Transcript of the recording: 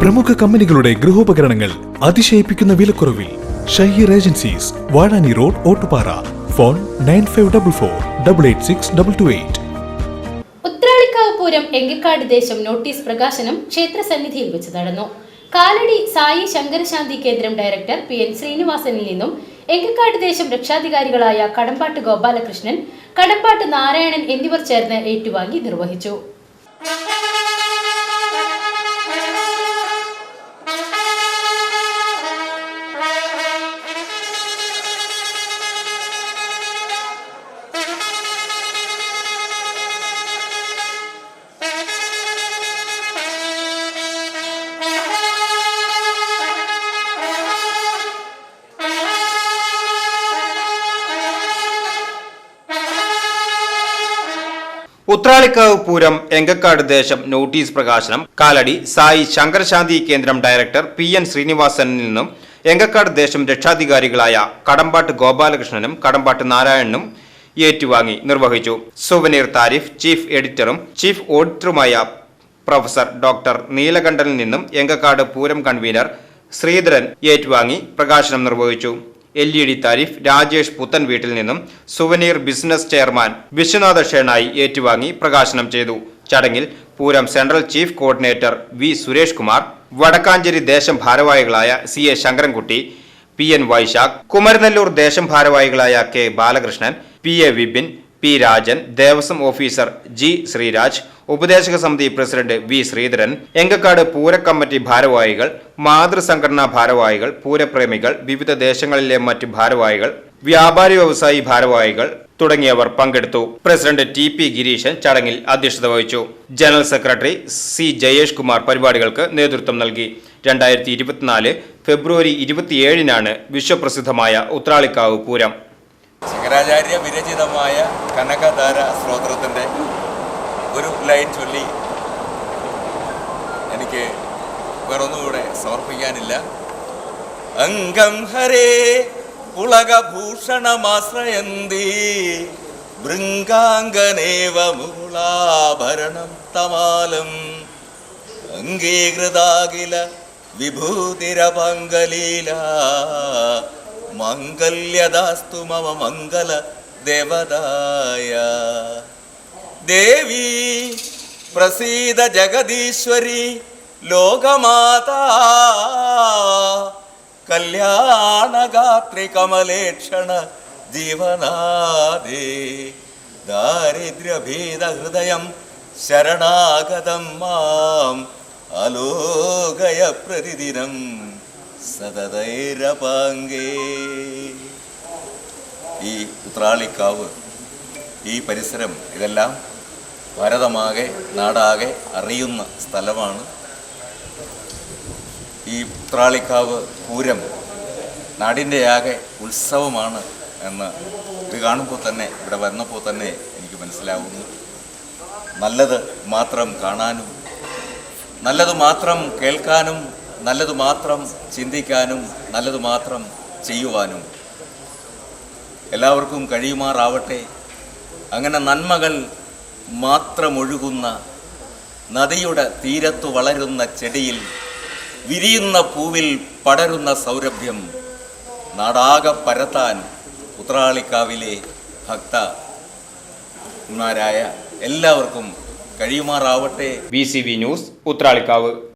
പ്രമുഖ കമ്പനികളുടെ ഗൃഹോപകരണങ്ങൾ അതിശയിപ്പിക്കുന്ന വിലക്കുറവിൽ Shaheer agencies Vazhani road Ottupara. Phone nine five double four double eight six double two eight. Uthralikkavu Pooram Engakkad ദേശം notice പ്രകാശനം ക്ഷേത്രസന്നിധിയിൽ വെച്ച് നടന്നു. കാലടി സായി ശങ്കരശാന്തി കേന്ദ്രം ഡയറക്ടർ പി എൻ ശ്രീനിവാസനിൽ നിന്നും എങ്കിക്കാട് ദേശം രക്ഷാധികാരികളായ കടമ്പാട്ട് ഗോപാലകൃഷ്ണൻ കടമ്പാട്ട് നാരായണൻ എന്നിവർ ചേർന്ന് ഏറ്റുവാങ്ങി നിർവഹിച്ചു. ഉത്രാളിക്കാവ് പൂരം എങ്കക്കാട് ദേശം നോട്ടീസ് പ്രകാശനം കാലടി സായി ശങ്കരശാന്തി കേന്ദ്രം ഡയറക്ടർ പി എൻ ശ്രീനിവാസനിൽ നിന്നും എങ്കക്കാട് ദേശം രക്ഷാധികാരികളായ കടമ്പാട്ട് ഗോപാലകൃഷ്ണനും കടമ്പാട്ട് നാരായണനും ഏറ്റുവാങ്ങി നിർവഹിച്ചു. സുവനീർ താരിഫ് ചീഫ് എഡിറ്ററും ചീഫ് ഓഡിറ്ററുമായ പ്രൊഫസർ ഡോക്ടർ നീലകണ്ഠനിൽ നിന്നും എങ്കക്കാട് പൂരം കൺവീനർ ശ്രീധരൻ ഏറ്റുവാങ്ങി പ്രകാശനം നിർവഹിച്ചു. L E D tariff Rajesh പുത്തൻ വീട്ടിൽ നിന്നും souvenir business chairman Viswanatha Shenoy ഏറ്റുവാങ്ങി പ്രകാശനം ചെയ്തു. ചടങ്ങിൽ Pooram central chief coordinator V Suresh Kumar Vadakkanchery ദേശം ഭാരവാഹികളായ C A Sankarankutty P N Vaishakh Kumaranellur ദേശം ഭാരവാഹികളായ K Balakrishnan P A Vipin P Rajan Devaswom officer G Sreeraj ഉപദേശക സമിതി പ്രസിഡന്റ് വി ശ്രീധരൻ എങ്കക്കാട് പൂരക്കമ്മിറ്റി ഭാരവാഹികൾ മാതൃസംഘടനാ ഭാരവാഹികൾ പൂരപ്രേമികൾ വിവിധ ദേശങ്ങളിലെ മറ്റ് ഭാരവാഹികൾ വ്യാപാരി വ്യവസായി ഭാരവാഹികൾ തുടങ്ങിയവർ പങ്കെടുത്തു. പ്രസിഡന്റ് ടി പി ഗിരീശൻ ചടങ്ങിൽ അധ്യക്ഷത വഹിച്ചു. General secretary C Jayesh Kumar പരിപാടികൾക്ക് നേതൃത്വം നൽകി. രണ്ടായിരത്തി ഇരുപത്തിനാല് ഫെബ്രുവരി ഇരുപത്തിയേഴിനാണ് വിശ്വപ്രസിദ്ധമായ ഉത്രാളിക്കാവ് പൂരം. ശങ്കരാചാര്യ വിരചിതമായ കനകധാര സ്തോത്രത്തിന്റെ ഒരു ലൈൻ ചൊല്ലി എനിക്ക് വേറൊന്നുകൂടെ സമർപ്പിക്കാനില്ല. അംഗം ഹരേ പുളകഭൂഷണമാശ്രയന്തി മുകുളാഭരണം തമാലം. അംഗീകൃതാകില വിഭൂതിരപങ്കലീല മംഗല്യദാസ്തു മമ മംഗല ദേവതായ ദേവി പ്രസീത ജഗദീശ്വരി ലോകമാതാ കല്യാണഗാത്രി കമലേക്ഷണ ജീവനാദേ ദാരിദ്ര്യഭേദ ഹൃദയം ശരണാഗതം മാം അലോകയ പ്രതിദിനം സതതൈരപാങ്കേ ഈ ഉത്രാളിക്കാവ് ഈ പരിസരം ഇതെല്ലാം ഭാരതമാകെ നാടാകെ അറിയുന്ന സ്ഥലമാണ് ഈ ഉത്രാളിക്കാവ് പൂരം. നാടിന്റെ ആകെ ഉത്സവമാണ് എന്ന് ഇത് കാണുമ്പോൾ തന്നെ ഇവിടെ വന്നപ്പോൾ തന്നെ എനിക്ക് മനസ്സിലാവുന്നു. നല്ലത് മാത്രം കാണാനും നല്ലത് മാത്രം കേൾക്കാനും നല്ലത് മാത്രം ചിന്തിക്കാനും നല്ലത് മാത്രം ചെയ്യുവാനും എല്ലാവർക്കും കഴിയുമാറാവട്ടെ. അങ്ങനെ നന്മകൾ മാത്രമൊഴുകുന്ന നദിയുടെ തീരത്തു വളരുന്ന ചെടിയിൽ വിരിയുന്ന പൂവിൽ പടരുന്ന സൗരഭ്യം നാടാകെ പരത്താൻ ഉത്രാളിക്കാവിലെ ഭക്തന്മാരായ എല്ലാവർക്കും കഴിയുമാറാവട്ടെ. V C V news Uthralikkavu.